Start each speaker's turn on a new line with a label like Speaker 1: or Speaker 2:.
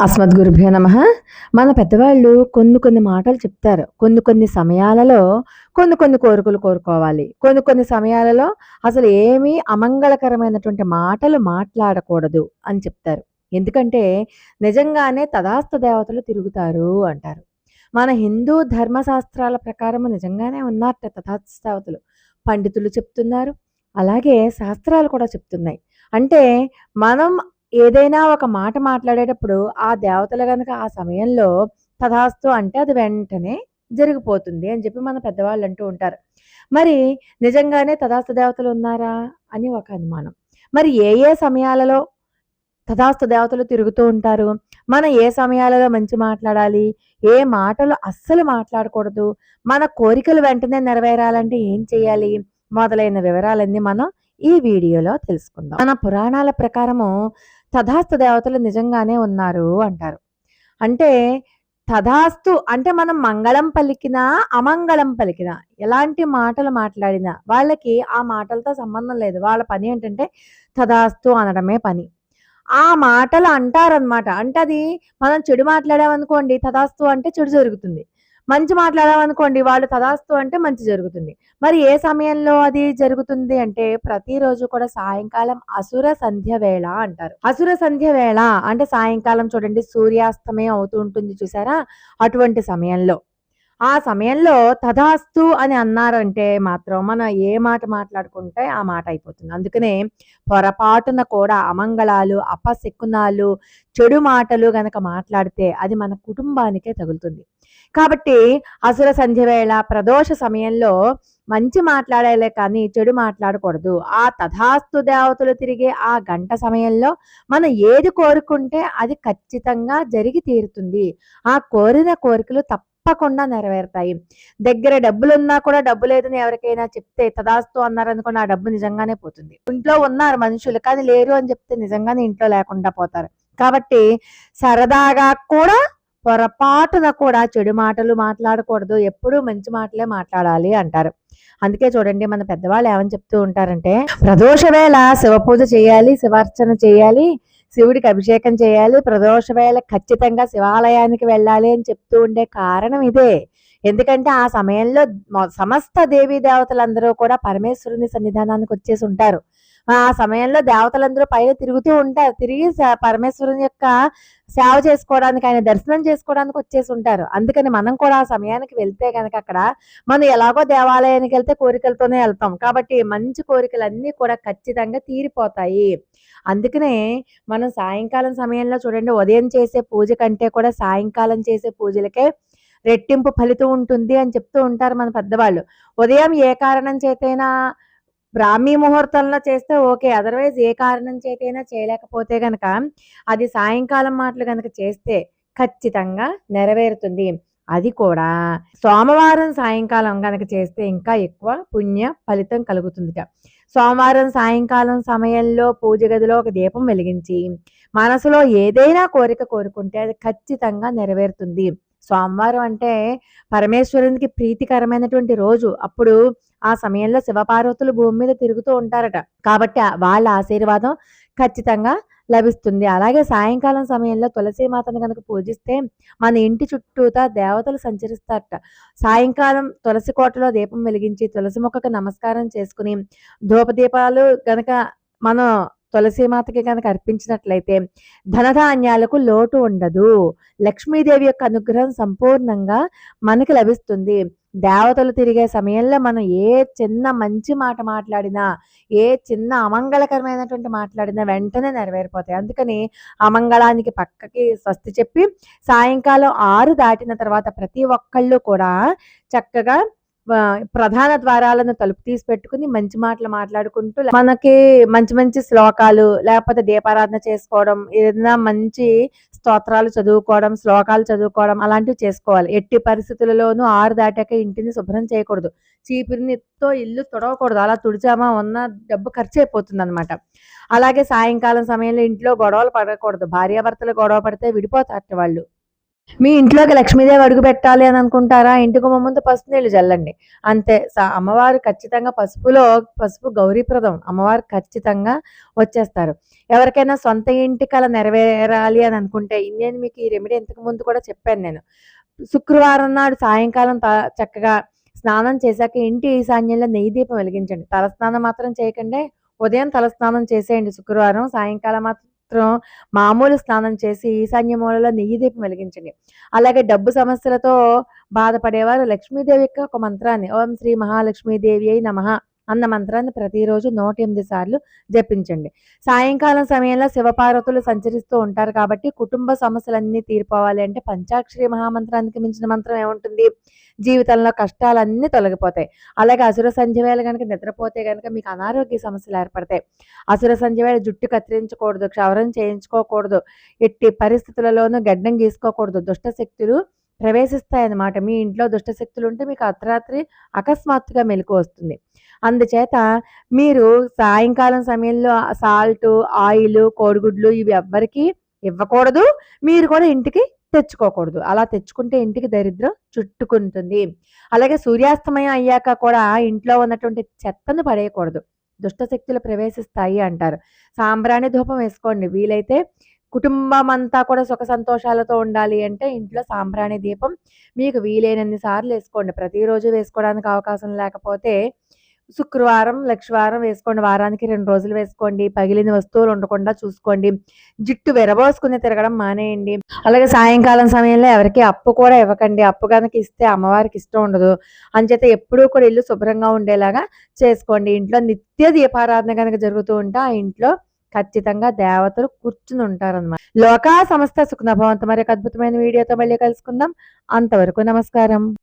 Speaker 1: అస్మద్గురుభ్యో నమ. మన పెద్దవాళ్ళు కొన్ని కొన్ని మాటలు చెప్తారు. కొన్ని కొన్ని సమయాలలో కొన్ని కొన్ని కోరికలు కోరుకోవాలి. కొన్ని కొన్ని సమయాలలో అసలు ఏమీ అమంగళకరమైనటువంటి మాటలు మాట్లాడకూడదు అని చెప్తారు. ఎందుకంటే నిజంగానే తదాస్త దేవతలు తిరుగుతారు అంటారు. మన హిందూ ధర్మశాస్త్రాల ప్రకారం నిజంగానే ఉన్నారట తథాస్త దేవతలు. పండితులు చెప్తున్నారు. అలాగే శాస్త్రాలు కూడా చెప్తున్నాయి. అంటే మనం ఏదైనా ఒక మాట మాట్లాడేటప్పుడు ఆ దేవతలు కనుక ఆ సమయంలో తథాస్తు అంటే అది వెంటనే జరిగిపోతుంది అని చెప్పి మన పెద్దవాళ్ళు అంటూ ఉంటారు. మరి నిజంగానే తథాస్తు దేవతలు ఉన్నారా అని ఒక అనుమానం. మరి ఏ ఏ సమయాలలో తథాస్తు దేవతలు తిరుగుతూ ఉంటారు? మనం ఏ సమయాలలో మంచి మాట్లాడాలి? ఏ మాటలు అస్సలు మాట్లాడకూడదు? మన కోరికలు వెంటనే నెరవేరాలంటే ఏం చేయాలి? మొదలైన వివరాలన్నీ మనం ఈ వీడియోలో తెలుసుకుందాం. మన పురాణాల ప్రకారము తథాస్తు దేవతలు నిజంగానే ఉన్నారు అంటారు. అంటే తథాస్తు అంటే మనం మంగళం పలికినా అమంగళం పలికినా ఎలాంటి మాటలు మాట్లాడినా వాళ్ళకి ఆ మాటలతో సంబంధం లేదు. వాళ్ళ పని ఏంటంటే తథాస్తు అనడమే పని. ఆ మాటలు అంటారనమాట అంటే అది మనం చెడు మాట్లాడామనుకోండి తథాస్తు అంటే చెడు జరుగుతుంది. మంచి మాట్లాడామనుకోండి వాళ్ళు తదాస్తు అంటే మంచి జరుగుతుంది. మరి ఏ సమయంలో అది జరుగుతుంది అంటే ప్రతిరోజు కూడా సాయంకాలం అసుర సంధ్య వేళ అంటారు. అసుర సంధ్య వేళ అంటే సాయంకాలం చూడండి సూర్యాస్తమయం అవుతూ ఉంటుంది చూసారా? అటువంటి సమయంలో. ఆ సమయంలో తథాస్తు అని అన్నారంటే మాత్రం మనం ఏ మాట మాట్లాడుకుంటే ఆ మాట అయిపోతుంది. అందుకనే పొరపాటున కూడా అమంగళాలు అపశకునాలు చెడు మాటలు గనక మాట్లాడితే అది మన కుటుంబానికే తగులుతుంది. కాబట్టి అసుర సంధ్య వేళ ప్రదోష సమయంలో మంచి మాట్లాడాలే కానీ చెడు మాట్లాడకూడదు. ఆ తథాస్తు దేవతలు తిరిగే ఆ గంట సమయంలో మనం ఏది కోరుకుంటే అది ఖచ్చితంగా జరిగి తీరుతుంది. ఆ కోరిన కోరికలు తప్ప తప్పకుండా నెరవేరుతాయి. దగ్గర డబ్బులు ఉన్నా కూడా డబ్బు లేదని ఎవరికైనా చెప్తే తదాస్తు అన్నారనుకోండి ఆ డబ్బు నిజంగానే పోతుంది. ఇంట్లో ఉన్నారు మనుషులు కానీ లేరు అని చెప్తే నిజంగానే ఇంట్లో లేకుండా పోతారు. కాబట్టి సరదాగా కూడా పొరపాటున కూడా చెడు మాటలు మాట్లాడకూడదు. ఎప్పుడూ మంచి మాటలే మాట్లాడాలి అంటారు. అందుకే చూడండి మన పెద్దవాళ్ళు ఏమని చెప్తూ ఉంటారంటే ప్రదోష వేళ శివ పూజ చేయాలి శివార్చన చేయాలి శివుడికి అభిషేకం చేయాలి. ప్రదోష వేళ ఖచ్చితంగా శివాలయానికి వెళ్ళాలి అని చెప్తూ ఉండే కారణం ఇదే. ఎందుకంటే ఆ సమయంలో సమస్త దేవీ దేవతలందరూ కూడా పరమేశ్వరుని సన్నిధానానికి వచ్చేసి ఉంటారు. ఆ సమయంలో దేవతలందరూ పైన తిరుగుతూ ఉంటారు. తిరిగి పరమేశ్వరుని యొక్క సేవ చేసుకోవడానికి ఆయన దర్శనం చేసుకోవడానికి వచ్చేసి ఉంటారు. అందుకని మనం కూడా ఆ సమయానికి వెళ్తే కనుక అక్కడ మనం ఎలాగో దేవాలయానికి వెళ్తే కోరికలతోనే వెళ్తాం. కాబట్టి మంచి కోరికలన్నీ కూడా ఖచ్చితంగా తీరిపోతాయి. అందుకనే మనం సాయంకాలం సమయంలో చూడండి ఉదయం చేసే పూజ కంటే కూడా సాయంకాలం చేసే పూజలకే రెట్టింపు ఫలితం ఉంటుంది అని చెప్తూ ఉంటారు మన పెద్దవాళ్ళు. ఉదయం ఏ కారణం చేతైనా బ్రాహ్మీ ముహూర్తంలో చేస్తే ఓకే. అదర్వైజ్ ఏ కారణం చేతైనా చేయలేకపోతే గనక అది సాయంకాలం మాటలు గనక చేస్తే ఖచ్చితంగా నెరవేరుతుంది. అది కూడా సోమవారం సాయంకాలం కనుక చేస్తే ఇంకా ఎక్కువ పుణ్య ఫలితం కలుగుతుందిట. సోమవారం సాయంకాలం సమయంలో పూజ గదిలో ఒక దీపం వెలిగించి మనసులో ఏదైనా కోరిక కోరుకుంటే అది ఖచ్చితంగా నెరవేరుతుంది. సోమవారం అంటే పరమేశ్వరునికి ప్రీతికరమైనటువంటి రోజు. అప్పుడు ఆ సమయంలో శివపార్వతులు భూమి మీద తిరుగుతూ ఉంటారట. కాబట్టి వాళ్ళ ఆశీర్వాదం ఖచ్చితంగా లభిస్తుంది. అలాగే సాయంకాలం సమయంలో తులసి మాతను కనుక పూజిస్తే మన ఇంటి చుట్టూతా దేవతలు సంచరిస్తారట. సాయంకాలం తులసి కోటలో దీపం వెలిగించి తులసి మొక్కకు నమస్కారం చేసుకుని ధూపదీపాలు గనక మనం తులసీమాతకి కనుక అర్పించినట్లయితే ధనధాన్యాలకు లోటు ఉండదు. లక్ష్మీదేవి యొక్క అనుగ్రహం సంపూర్ణంగా మనకి లభిస్తుంది. దేవతలు తిరిగే సమయంలో మనం ఏ చిన్న మంచి మాట మాట్లాడినా ఏ చిన్న అమంగళకరమైనటువంటి మాట్లాడినా వెంటనే నెరవేరిపోతాయి. అందుకని అమంగళానికి పక్కకి స్వస్తి చెప్పి సాయంకాలం ఆరు దాటిన తర్వాత ప్రతి ఒక్కళ్ళు కూడా చక్కగా ప్రధాన ద్వారాలను తలుపు తీసి పెట్టుకుని మంచి మాటలు మాట్లాడుకుంటూ మనకి మంచి మంచి శ్లోకాలు లేకపోతే దీపారాధన చేసుకోవడం ఏదైనా మంచి స్తోత్రాలు చదువుకోవడం శ్లోకాలు చదువుకోవడం అలాంటివి చేసుకోవాలి. ఎట్టి పరిస్థితులలోనూ ఆరు దాటాక ఇంటిని శుభ్రం చేయకూడదు. చీపిరినితో ఇల్లు తుడవకూడదు. అలా తుడిచామా ఉన్న డబ్బు ఖర్చు అయిపోతుంది అనమాట అలాగే సాయంకాలం సమయంలో ఇంట్లో గొడవలు పడకూడదు. భార్యాభర్తలు గొడవ పడితే విడిపోతారు వాళ్ళు. మీ ఇంట్లోకి లక్ష్మీదేవి అడుగు పెట్టాలి అని అనుకుంటారా? ఇంటికి ముందు పసుపు నీళ్ళు చల్లండి అంతే. అమ్మవారు ఖచ్చితంగా పసుపులో పసుపు గౌరీప్రదం అమ్మవారు ఖచ్చితంగా వచ్చేస్తారు. ఎవరికైనా సొంత ఇంటి కల నెరవేరాలి అని అనుకుంటే నేను మీకు ఈ రెమెడీ ఇంతకు ముందు కూడా చెప్పాను నేను. శుక్రవారం నాడు సాయంకాలం త- చక్కగా స్నానం చేశాక ఇంటి ఈశాన్యంలో నెయ్యి దీపం వెలిగించండి. తలస్నానం మాత్రం చేయకండి. ఉదయం తలస్నానం చేసేయండి శుక్రవారం. సాయంకాలం మాత్రం మాత్రం మామూలు స్నానం చేసి ఈశాన్య మూలలో నెయ్యి దీపం వెలిగించండి. అలాగే డబ్బు సమస్యలతో బాధపడేవారు లక్ష్మీదేవి యొక్క ఒక మంత్రాన్ని. ఓం శ్రీ మహాలక్ష్మీదేవి అయి నమః. అన్న మంత్రాన్ని ప్రతిరోజు నూట ఎనిమిది సార్లు జపించండి. సాయంకాలం సమయంలో శివపార్వతులు సంచరిస్తూ ఉంటారు కాబట్టి కుటుంబ సమస్యలన్నీ తీరిపోవాలి అంటే పంచాక్షరి మహామంత్రానికి మించిన మంత్రం ఏముంటుంది? జీవితంలో కష్టాలన్నీ తొలగిపోతాయి. అలాగే అసుర సంధ్యవేళ కనుక నిద్రపోతే కనుక మీకు అనారోగ్య సమస్యలు ఏర్పడతాయి. అసుర సంధ్యవేళ జుట్టు కత్తిరించకూడదు క్షవరం చేయించుకోకూడదు ఎట్టి పరిస్థితులలోనూ గడ్డం గీసుకోకూడదు. దుష్ట శక్తులు ప్రవేశిస్తాయన్నమాట. మీ ఇంట్లో దుష్టశక్తులు ఉంటే మీకు అర్ధరాత్రి అకస్మాత్తుగా మెలకు వస్తుంది. అందుచేత మీరు సాయంకాలం సమయంలో సాల్ట్ ఆయిల్ కోడిగుడ్లు ఇవి ఎవ్వరికి ఇవ్వకూడదు. మీరు కూడా ఇంటికి తెచ్చుకోకూడదు. అలా తెచ్చుకుంటే ఇంటికి దరిద్రం చుట్టుకుంటుంది. అలాగే సూర్యాస్తమయం అయ్యాక కూడా ఇంట్లో ఉన్నటువంటి చెత్తను పడేయకూడదు. దుష్టశక్తులు ప్రవేశిస్తాయి అంటారు. సాంబ్రాణి ధూపం వేసుకోండి. వీలైతే కుటుంబం అంతా కూడా సుఖ సంతోషాలతో ఉండాలి అంటే ఇంట్లో సాంబ్రాణి దీపం మీకు వీలైనన్ని సార్లు వేసుకోండి. ప్రతిరోజు వేసుకోవడానికి అవకాశం లేకపోతే శుక్రవారం లక్షవారం వేసుకోండి. వారానికి రెండు రోజులు వేసుకోండి. పగిలిన వస్తువులు ఉండకుండా చూసుకోండి. జుట్టు విరబోసుకుని తిరగడం మానేయండి. అలాగే సాయంకాలం సమయంలో ఎవరికి అప్పు కూడా ఇవ్వకండి. అప్పు కనుక ఇస్తే అమ్మవారికి ఇష్టం ఉండదు. అంచేత ఎప్పుడూ కూడా ఇల్లు శుభ్రంగా ఉండేలాగా చేసుకోండి. ఇంట్లో నిత్య దీపారాధన కనుక జరుగుతూ ఉంటే ఆ ఇంట్లో ఖచ్చితంగా దేవతలు కూర్చుని ఉంటారన్నమాట. లోకా సమస్త సుఖనభవంత మరి అద్భుతమైన వీడియోతో మళ్ళీ కలుసుకుందాం. అంతవరకు నమస్కారం.